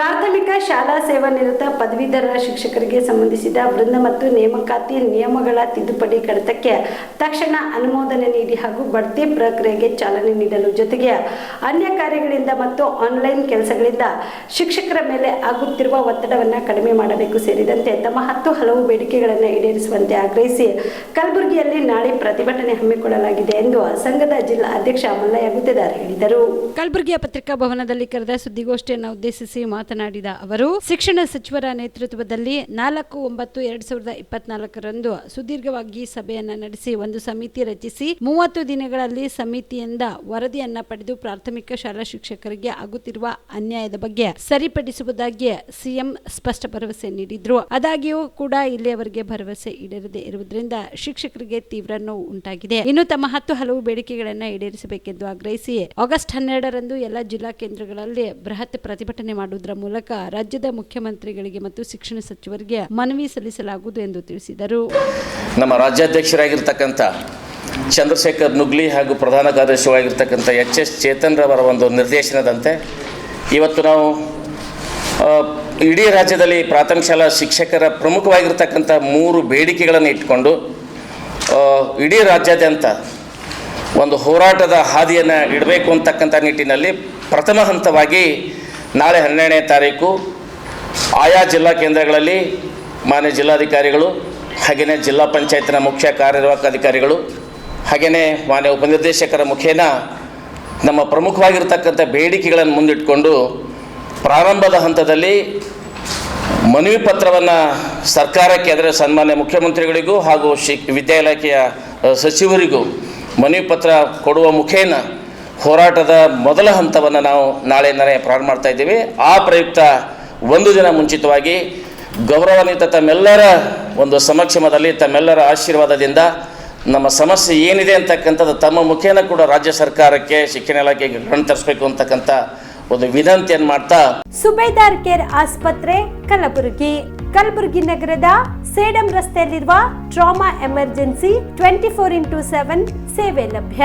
ಪ್ರಾಥಮಿಕ ಶಾಲಾ ಸೇವಾ ನಿರತ ಪದವೀಧರ ಶಿಕ್ಷಕರಿಗೆ ಸಂಬಂಧಿಸಿದ ವೃಂದ ಮತ್ತು ನೇಮಕಾತಿ ನಿಯಮಗಳ ತಿದ್ದುಪಡಿ ಕಡತಕ್ಕೆ ತಕ್ಷಣ ಅನುಮೋದನೆ ನೀಡಿ ಹಾಗೂ ಬಡ್ತಿ ಪ್ರಕ್ರಿಯೆಗೆ ಚಾಲನೆ ನೀಡಲು ಜೊತೆಗೆ ಅನ್ಯ ಕಾರ್ಯಗಳಿಂದ ಮತ್ತು ಆನ್ಲೈನ್ ಕೆಲಸಗಳಿಂದ ಶಿಕ್ಷಕರ ಮೇಲೆ ಆಗುತ್ತಿರುವ ಒತ್ತಡವನ್ನು ಕಡಿಮೆ ಮಾಡಬೇಕು ಸೇರಿದಂತೆ ತಮ್ಮ ಹತ್ತು ಹಲವು ಬೇಡಿಕೆಗಳನ್ನು ಈಡೇರಿಸುವಂತೆ ಆಗ್ರಹಿಸಿ ಕಲಬುರಗಿಯಲ್ಲಿ ನಾಳೆ ಪ್ರತಿಭಟನೆ ಹಮ್ಮಿಕೊಳ್ಳಲಾಗಿದೆ ಎಂದು ಸಂಘದ ಜಿಲ್ಲಾ ಅಧ್ಯಕ್ಷ ಮಲ್ಲಯ್ಯ ಗುತ್ತೇದಾರ್ ಹೇಳಿದರು. ಕಲಬುರಗಿಯ ಪತ್ರಿಕಾ ಭವನದಲ್ಲಿ ಕರೆದ ಸುದ್ದಿಗೋಷ್ಠಿಯನ್ನು ಉದ್ದೇಶಿಸಿ ಮಾತನಾಡಿದ ಅವರು, ಶಿಕ್ಷಣ ಸಚಿವರ ನೇತೃತ್ವದಲ್ಲಿ ನಾಲ್ಕು ಒಂಬತ್ತು ಎರಡ್ ಸಾವಿರದ ಇಪ್ಪತ್ನಾಲ್ಕರಂದು ಸುದೀರ್ಘವಾಗಿ ಸಭೆಯನ್ನ ನಡೆಸಿ ಒಂದು ಸಮಿತಿ ರಚಿಸಿ, ಮೂವತ್ತು ದಿನಗಳಲ್ಲಿ ಸಮಿತಿಯಿಂದ ವರದಿಯನ್ನ ಪಡೆದು ಪ್ರಾಥಮಿಕ ಶಾಲಾ ಶಿಕ್ಷಕರಿಗೆ ಆಗುತ್ತಿರುವ ಅನ್ಯಾಯದ ಬಗ್ಗೆ ಸರಿಪಡಿಸುವುದಾಗಿ ಸಿಎಂ ಸ್ಪಷ್ಟ ಭರವಸೆ ನೀಡಿದ್ರು. ಆದಾಗ್ಯೂ ಕೂಡ ಇಲ್ಲಿಯವರೆಗೆ ಭರವಸೆ ಈಡೇರದೆ ಇರುವುದರಿಂದ ಶಿಕ್ಷಕರಿಗೆ ತೀವ್ರ ನೋವು ಉಂಟಾಗಿದೆ. ಇನ್ನು ತಮ್ಮ ಹತ್ತು ಹಲವು ಬೇಡಿಕೆಗಳನ್ನು ಈಡೇರಿಸಬೇಕೆಂದು ಆಗ್ರಹಿಸಿ, ಆಗಸ್ಟ್ ಹನ್ನೆರಡರಂದು ಎಲ್ಲ ಜಿಲ್ಲಾ ಕೇಂದ್ರಗಳಲ್ಲಿ ಬೃಹತ್ ಪ್ರತಿಭಟನೆ ಮಾಡುವುದರ ಮೂಲಕ ರಾಜ್ಯದ ಮುಖ್ಯಮಂತ್ರಿಗಳಿಗೆ ಮತ್ತು ಶಿಕ್ಷಣ ಸಚಿವರಿಗೆ ಮನವಿ ಸಲ್ಲಿಸಲಾಗುವುದು ಎಂದು ತಿಳಿಸಿದರು. ನಮ್ಮ ರಾಜ್ಯಾಧ್ಯಕ್ಷರಾಗಿರ್ತಕ್ಕಂಥ ಚಂದ್ರಶೇಖರ್ ನುಗ್ಲಿ ಹಾಗೂ ಪ್ರಧಾನ ಕಾರ್ಯದರ್ಶಿಯಾಗಿರ್ತಕ್ಕಂಥ ಎಚ್ ಎಸ್ ಚೇತನ್ರವರ ಒಂದು ನಿರ್ದೇಶನದಂತೆ ಇವತ್ತು ನಾವು ಇಡೀ ರಾಜ್ಯದಲ್ಲಿ ಪ್ರಾಥಮಿಕ ಶಾಲಾ ಶಿಕ್ಷಕರ ಪ್ರಮುಖವಾಗಿರ್ತಕ್ಕಂಥ ಮೂರು ಬೇಡಿಕೆಗಳನ್ನು ಇಟ್ಕೊಂಡು ಇಡೀ ರಾಜ್ಯಾದ್ಯಂತ ಒಂದು ಹೋರಾಟದ ಹಾದಿಯನ್ನು ಇಡಬೇಕು ಅಂತಕ್ಕಂಥ ನಿಟ್ಟಿನಲ್ಲಿ ಪ್ರಥಮ ಹಂತವಾಗಿ ನಾಳೆ ಹನ್ನೆರಡನೇ ತಾರೀಕು ಆಯಾ ಜಿಲ್ಲಾ ಕೇಂದ್ರಗಳಲ್ಲಿ ಮಾನ್ಯ ಜಿಲ್ಲಾಧಿಕಾರಿಗಳು ಹಾಗೆಯೇ ಜಿಲ್ಲಾ ಪಂಚಾಯತ್ನ ಮುಖ್ಯ ಕಾರ್ಯನಿರ್ವಾಹಕ ಅಧಿಕಾರಿಗಳು ಹಾಗೆಯೇ ಮಾನ್ಯ ಉಪನಿರ್ದೇಶಕರ ಮುಖೇನ ನಮ್ಮ ಪ್ರಮುಖವಾಗಿರ್ತಕ್ಕಂಥ ಬೇಡಿಕೆಗಳನ್ನು ಮುಂದಿಟ್ಕೊಂಡು ಪ್ರಾರಂಭದ ಹಂತದಲ್ಲಿ ಮನವಿ ಪತ್ರವನ್ನು ಸರ್ಕಾರಕ್ಕೆ, ಅಂದರೆ ಸನ್ಮಾನ್ಯ ಮುಖ್ಯಮಂತ್ರಿಗಳಿಗೂ ಹಾಗೂ ಶಿ ವಿದ್ಯಾ ಇಲಾಖೆಯ ಸಚಿವರಿಗೂ ಮನವಿ ಪತ್ರ ಕೊಡುವ ಮುಖೇನ ಹೋರಾಟದ ಮೊದಲ ಹಂತವನ್ನು ನಾವು ನಾಳೆಯಿಂದಲೇ ಪ್ರಾರಂಭ ಮಾಡ್ತಾ ಇದ್ದೀವಿ. ಆ ಪ್ರಯುಕ್ತ ಒಂದು ದಿನ ಮುಂಚಿತವಾಗಿ ಗೌರವಾನ್ವಿತ ತಮ್ಮೆಲ್ಲರ ಒಂದು ಸಮಕ್ಷಮದಲ್ಲಿ ತಮ್ಮೆಲ್ಲರ ಆಶೀರ್ವಾದದಿಂದ ನಮ್ಮ ಸಮಸ್ಯೆ ಏನಿದೆ ಅಂತಕ್ಕಂಥದ್ದು ತಮ್ಮ ಮುಖೇನ ಕೂಡ ರಾಜ್ಯ ಸರ್ಕಾರಕ್ಕೆ, ಶಿಕ್ಷಣ ಇಲಾಖೆಗೆ ಗಮನ ತರಿಸಬೇಕು ಅಂತಕ್ಕಂಥ ಒಂದು ವಿನಂತಿಯನ್ನು ಮಾಡ್ತಾ ಸುಬೇದಾರ್ ಕೇರ್ ಆಸ್ಪತ್ರೆ, ಕಲಬುರಗಿ. ಕಲಬುರಗಿ ನಗರದ ಸೇಡಂ ರಸ್ತೆಯಲ್ಲಿರುವ trauma emergency twenty four into seven ಸೇವೆ ಲಭ್ಯ.